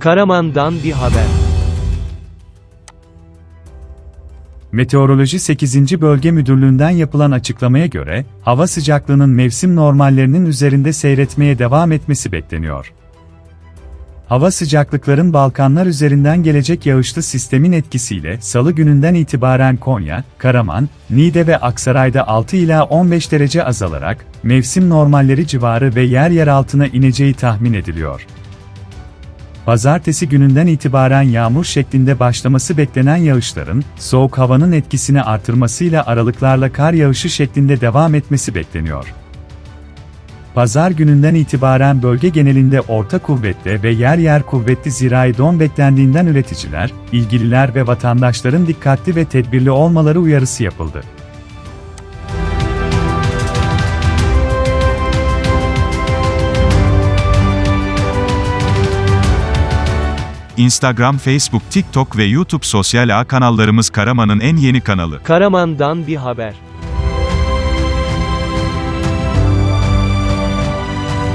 Karaman'dan bir haber. Meteoroloji 8. Bölge Müdürlüğü'nden yapılan açıklamaya göre, hava sıcaklığının mevsim normallerinin üzerinde seyretmeye devam etmesi bekleniyor. Hava sıcaklıkların Balkanlar üzerinden gelecek yağışlı sistemin etkisiyle salı gününden itibaren Konya, Karaman, Niğde ve Aksaray'da 6 ila 15 derece azalarak mevsim normalleri civarı ve yer yer altına ineceği tahmin ediliyor. Pazartesi gününden itibaren yağmur şeklinde başlaması beklenen yağışların, soğuk havanın etkisini artırmasıyla aralıklarla kar yağışı şeklinde devam etmesi bekleniyor. Pazar gününden itibaren bölge genelinde orta kuvvetli ve yer yer kuvvetli zirai don beklendiğinden üreticiler, ilgililer ve vatandaşların dikkatli ve tedbirli olmaları uyarısı yapıldı. Instagram, Facebook, TikTok ve YouTube sosyal ağ kanallarımız Karaman'ın en yeni kanalı. Karaman'dan bir haber.